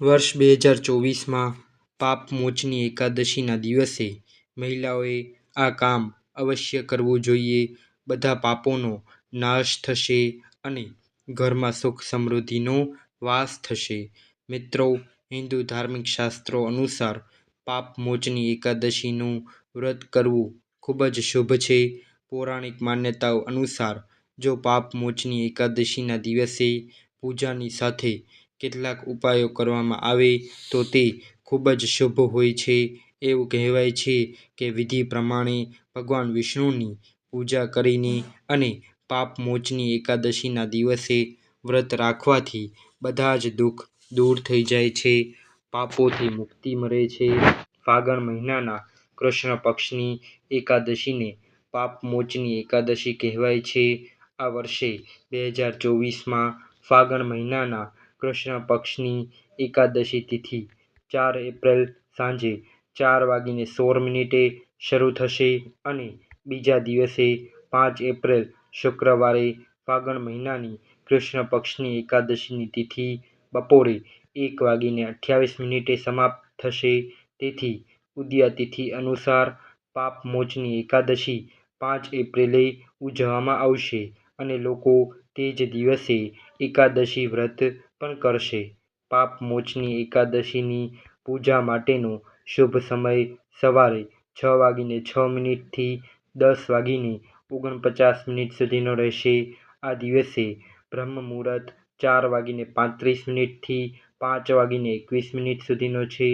વર્ષ બે હજાર ચોવીસમાં પાપમોચની એકાદશીના દિવસે મહિલાઓએ આ કામ અવશ્ય કરવું જોઈએ. બધા પાપોનો નાશ થશે અને ઘરમાં સુખ સમૃદ્ધિનો વાસ થશે. મિત્રો, હિન્દુ ધાર્મિક શાસ્ત્રો અનુસાર પાપમોચની એકાદશીનું વ્રત કરવું ખૂબ જ શુભ છે. પૌરાણિક માન્યતાઓ અનુસાર, જો પાપમોચની એકાદશીના દિવસે પૂજાની સાથે કેટલાક ઉપાયો કરવામાં આવે તો તે ખૂબ જ શુભ હોય છે. એવું કહેવાય છે કે વિધિ પ્રમાણે ભગવાન વિષ્ણુની પૂજા કરીને અને પાપમોચની એકાદશીના દિવસે વ્રત રાખવાથી બધા જ દુઃખ દૂર થઈ જાય છે, પાપોથી મુક્તિ મળે છે. ફાગણ મહિનાના કૃષ્ણ પક્ષની એકાદશીને પાપમોચની એકાદશી કહેવાય છે. આ વર્ષે બે હજાર ચોવીસમાં ફાગણ મહિનાના કૃષ્ણ પક્ષની એકાદશી તિથિ, ચાર એપ્રિલ સાંજે ચાર વાગીને સોળ મિનિટે શરૂ થશે અને બીજા દિવસે પાંચ એપ્રિલ શુક્રવારે ફાગણ મહિનાની કૃષ્ણ પક્ષની એકાદશીની તિથિ બપોરે એક વાગીને અઠ્યાવીસ મિનિટે સમાપ્ત થશે. તેથી ઉદયા તિથિ અનુસાર પાપમોચની એકાદશી પાંચ એપ્રિલે ઉજવવામાં આવશે અને લોકો તે જ દિવસે એકાદશી વ્રત પણ કરશે. પાપમોચની એકાદશીની પૂજા માટેનો શુભ સમય સવારે છ વાગીને છ મિનિટથી દસ વાગીને ઓગણપચાસ મિનિટ સુધીનો રહેશે. આ દિવસે બ્રહ્મ મુહૂર્ત ચાર વાગીને પાંત્રીસ મિનિટથી પાંચ વાગીને એકવીસ મિનિટ સુધીનો છે.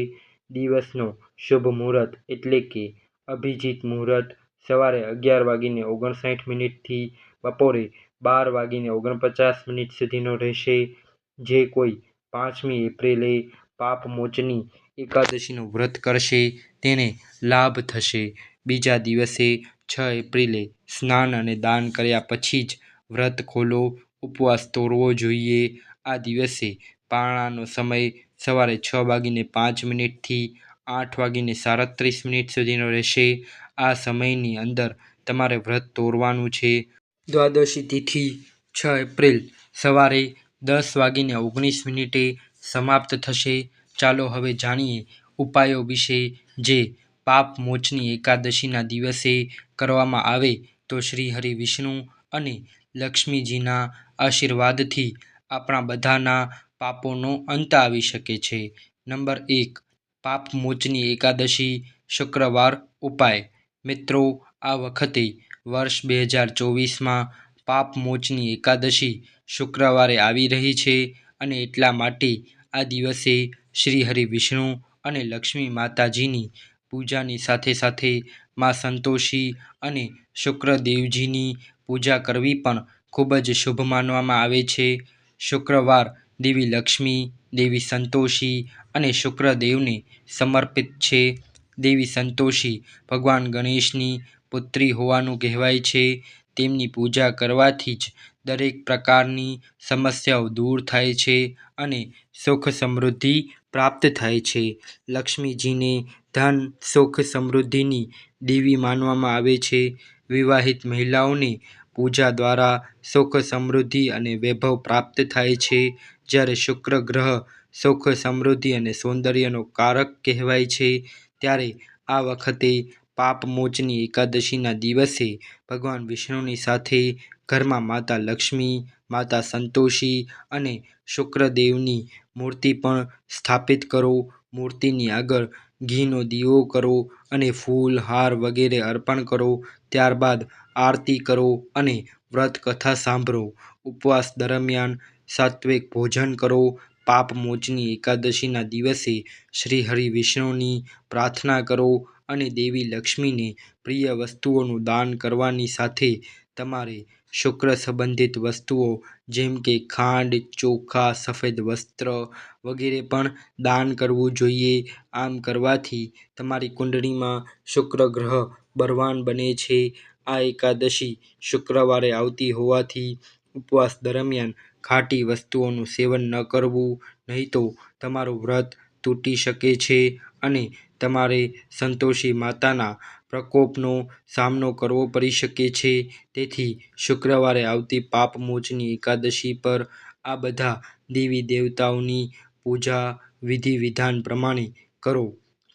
દિવસનો શુભ મુહૂર્ત એટલે કે અભિજીત મુહૂર્ત સવારે અગિયાર વાગીને ઓગણસાઠ મિનિટથી બપોરે બાર વાગીને ઓગણપચાસ મિનિટ સુધીનો રહેશે. જે કોઈ પાંચમી એપ્રિલે પાપમોચની એકાદશીનું વ્રત કરશે, તેને લાભ થશે. બીજા દિવસે છ એપ્રિલે સ્નાન અને દાન કર્યા પછી જ વ્રત ખોલો. ઉપવાસ તોડવો જોઈએ. આ દિવસે પારણાનો સમય સવારે છ વાગીને પાંચ મિનિટથી આઠ વાગીને સાડત્રીસ મિનિટ સુધીનો રહેશે. આ સમયની અંદર તમારે વ્રત તોડવાનું છે. દ્વાદશી તિથિ છ એપ્રિલ સવારે દસ વાગીને ઓગણીસ મિનિટે સમાપ્ત થશે. ચાલો હવે જાણીએ ઉપાયો વિશે જે પાપ મોચની એકાદશીના દિવસે કરવામાં આવે તો શ્રી હરિ વિષ્ણુ અને લક્ષ્મીજીના આશીર્વાદથી આપણા બધાના પાપોનો અંત આવી શકે છે. નંબર એક પાપ મોચની એકાદશી શુક્રવાર ઉપાય મિત્રો, આ વખતે વર્ષ બે હજાર ચોવીસમાં પાપમોચની એકાદશી શુક્રવારે આવી રહી છે અને એટલા માટે આ દિવસે શ્રી હરિ વિષ્ણુ અને લક્ષ્મી માતાજીની પૂજાની સાથે સાથે મા સંતોષી અને શુક્રદેવજીની પૂજા કરવી પણ ખૂબ જ શુભ માનવામાં આવે છે. શુક્રવાર દેવી લક્ષ્મી, દેવી સંતોષી અને શુક્રદેવને સમર્પિત છે. દેવી સંતોષી ભગવાન ગણેશની પુત્રી હોવાનું કહેવાય છે. તેમની પૂજા કરવાથી જ દરેક પ્રકારની સમસ્યાઓ દૂર થાય છે અને સુખ સમૃદ્ધિ પ્રાપ્ત થાય છે. લક્ષ્મીજીને ધન, સુખ, સમૃદ્ધિની દેવી માનવામાં આવે છે. વિવાહિત મહિલાઓને પૂજા દ્વારા સુખ, સમૃદ્ધિ અને વૈભવ પ્રાપ્ત થાય છે. જ્યારે શુક્ર ગ્રહ સુખ, સમૃદ્ધિ અને સૌંદર્યનો કારક કહેવાય છે ત્યારે આ વખતે પાપમોચની એકાદશીના દિવસે ભગવાન વિષ્ણુની સાથે ઘરમાં માતા લક્ષ્મી, માતા સંતોષી અને શુક્રદેવની મૂર્તિ પણ સ્થાપિત કરો. મૂર્તિની આગળ ઘીનો દીવો કરો અને ફૂલ, હાર વગેરે અર્પણ કરો. ત્યારબાદ આરતી કરો અને વ્રત કથા સાંભળો. ઉપવાસ દરમિયાન સાત્વિક ભોજન કરો. પાપમોચની એકાદશીના દિવસે શ્રીહરિ વિષ્ણુની પ્રાર્થના કરો અને દેવી લક્ષ્મીને પ્રિય વસ્તુઓનું દાન કરવાની સાથે તમારે શુક્ર સંબંધિત વસ્તુઓ જેમ કે ખાંડ, ચોખા, સફેદ વસ્ત્ર વગેરે પણ દાન કરવું જોઈએ. આમ કરવાથી તમારી કુંડળીમાં શુક્ર ગ્રહ બળવાન બને છે. આ એકાદશી શુક્રવારે આવતી હોવાથી ઉપવાસ દરમિયાન ખાટી વસ્તુઓનું સેવન ન કરવું નહીં તો તમારું વ્રત તૂટી શકે છે અને તમારે સંતોષી માતાના પ્રકોપનો સામનો કરવો પડી શકે છે. તેથી શુક્રવારે આવતી પાપમોચની એકાદશી પર આ બધા દેવી દેવતાઓની પૂજા વિધિ વિધાન પ્રમાણે કરો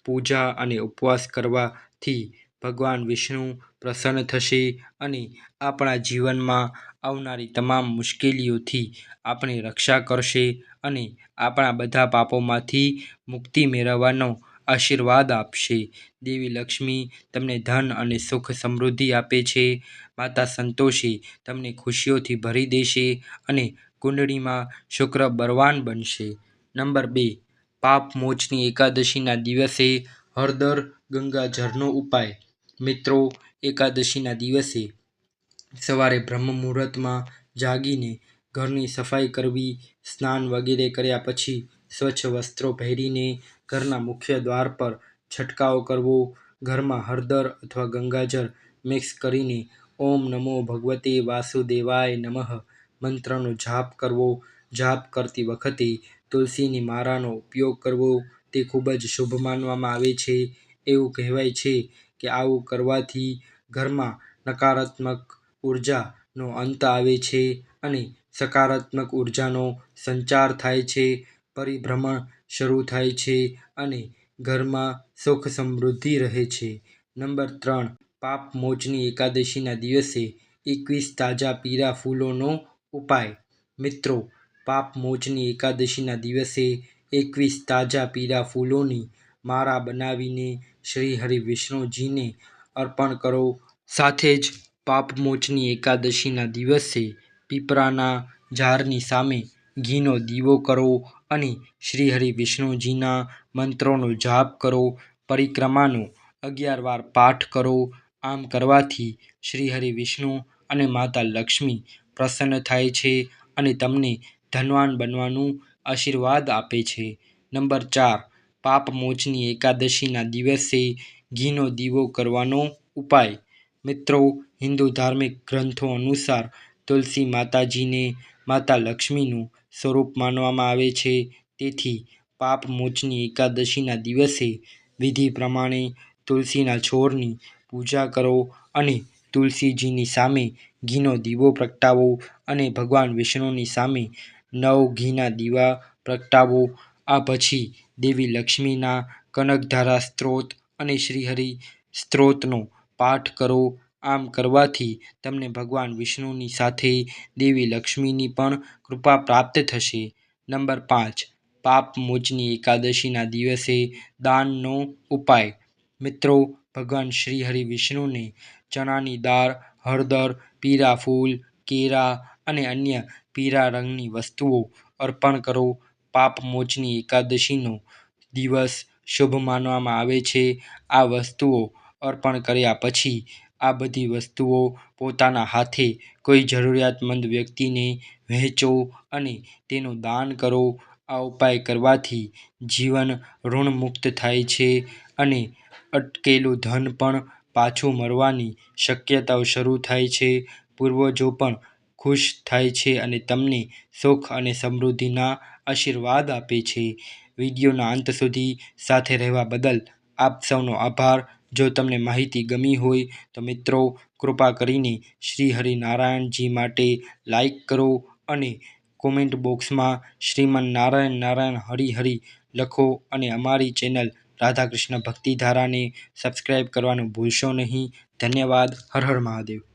પૂજા અને ઉપવાસ કરવાથી ભગવાન વિષ્ણુ પ્રસન્ન થશે અને આપણા જીવનમાં આવનારી તમામ મુશ્કેલીઓથી આપણી રક્ષા કરશે અને આપણા બધા પાપોમાંથી મુક્તિ મેળવવાનો આશીર્વાદ આપશે. દેવી લક્ષ્મી તમને ધન અને સુખ સમૃદ્ધિ આપે છે. માતા સંતોષી, તમને ખુશીઓથી ભરી દેશે અને કુંડળીમાં શુક્ર બળવાન બનશે. નંબર બે, પાપ મોચની એકાદશીના દિવસે હળદર ગંગાજળનો ઉપાય. મિત્રો, એકાદશીના દિવસે સવારે બ્રહ્મ મુહૂર્તમાં જાગીને ઘરની સફાઈ કરવી, સ્નાન વગેરે કર્યા પછી સ્વચ્છ વસ્ત્રો પહેરીને ઘરના મુખ્ય દ્વાર પર છંટકાવ કરવો, ઘરમાં હળદર અથવા ગંગાજળ મિક્સ કરીને ઓમ નમો ભગવતે વાસુદેવાય નમઃ મંત્રનો જાપ કરવો. જાપ કરતી વખતે તુલસીની માળાનો ઉપયોગ કરવો, તે ખૂબ જ શુભ માનવામાં આવે છે. એવું કહેવાય છે કે આવું કરવાથી ઘરમાં નકારાત્મક ઉર્જાનો અંત આવે છે અને સકારાત્મક ઉર્જાનો સંચાર થાય છે, પરિભ્રમણ શરૂ થાય છે અને ઘરમાં સુખ સમૃદ્ધિ રહે છે. નંબર ત્રણ, પાપ મોચની એકાદશીના દિવસે એકવીસ તાજા પીળા ફૂલોનો ઉપાય. મિત્રો, પાપ મોચની એકાદશીના દિવસે એકવીસ તાજા પીળા ફૂલોની માળા બનાવીને શ્રી હરિ વિષ્ણુજીને અર્પણ કરો. સાથે જ પાપ મોચની એકાદશીના દિવસે પીપળાના ઝાડની સામે ઘીનો દીવો કરો અને શ્રી હરિ વિષ્ણુજીના મંત્રોનો જાપ કરો, પરિક્રમાનો અગિયાર વાર પાઠ કરો. આમ કરવાથી શ્રી હરિ વિષ્ણુ અને માતા લક્ષ્મી પ્રસન્ન થાય છે અને તમને ધનવાન બનવાનું આશીર્વાદ આપે છે. નંબર ચાર પાપ મોચની એકાદશીના દિવસે ઘીનો દીવો કરવાનો ઉપાય. મિત્રો હિન્દુ ધાર્મિક ગ્રંથો અનુસાર તુલસી માતાજીને માતા લક્ષ્મીનું સ્વરૂપ માનવામાં આવે છે. તેથી પાપ મોચની એકાદશીના દિવસે વિધિ પ્રમાણે તુલસીના છોડની પૂજા કરો અને તુલસીજીની સામે ઘીનો દીવો પ્રગટાવો અને ભગવાન વિષ્ણુની સામે નવ ઘીના દીવા પ્રગટાવો. આ પછી દેવી લક્ષ્મીના કનકધારા સ્ત્રોત અને શ્રીહરિ સ્ત્રોતનો પાઠ કરો. આમ કરવાથી તમને ભગવાન વિષ્ણુની સાથે દેવી લક્ષ્મીની પણ કૃપા પ્રાપ્ત થશે. નંબર પાંચ, પાપ મોચની એકાદશીના દિવસે દાનનો ઉપાય. મિત્રો, ભગવાન શ્રી હરિ વિષ્ણુને ચણાની દાળ, હળદર, પીળા ફૂલ કેરા અને અન્ય પીળા રંગની વસ્તુઓ અર્પણ કરો. પાપ મોચની એકાદશીનો દિવસ શુભ માનવામાં આવે છે. આ વસ્તુઓ અર્પણ કર્યા પછી આ બધી વસ્તુઓ પોતાના હાથે કોઈ જરૂરિયાતમંદ વ્યક્તિને વહેંચો અને તેનું દાન કરો. આ ઉપાય કરવાથી જીવન ઋણમુક્ત થાય છે અને અટકેલું ધન પણ પાછું મળવાની શક્યતાઓ શરૂ થાય છે. પૂર્વજો પણ ખુશ થાય છે અને તમને સુખ અને સમૃદ્ધિના આશીર્વાદ આપે છે. વિડીયોના અંત સુધી સાથે રહેવા બદલ આપ સૌનો આભાર. જો તમને માહિતી ગમી હોય તો મિત્રો, કૃપા કરીને શ્રી હરિનારાયણજી માટે લાઈક કરો અને કોમેન્ટ બોક્સમાં શ્રીમન નારાયણ નારાયણ હરિ હરિ લખો અને અમારી ચેનલ રાધાકૃષ્ણ ભક્તિધારાને સબસ્ક્રાઈબ કરવાનું ભૂલશો નહીં. ધન્યવાદ. હર હર મહાદેવ.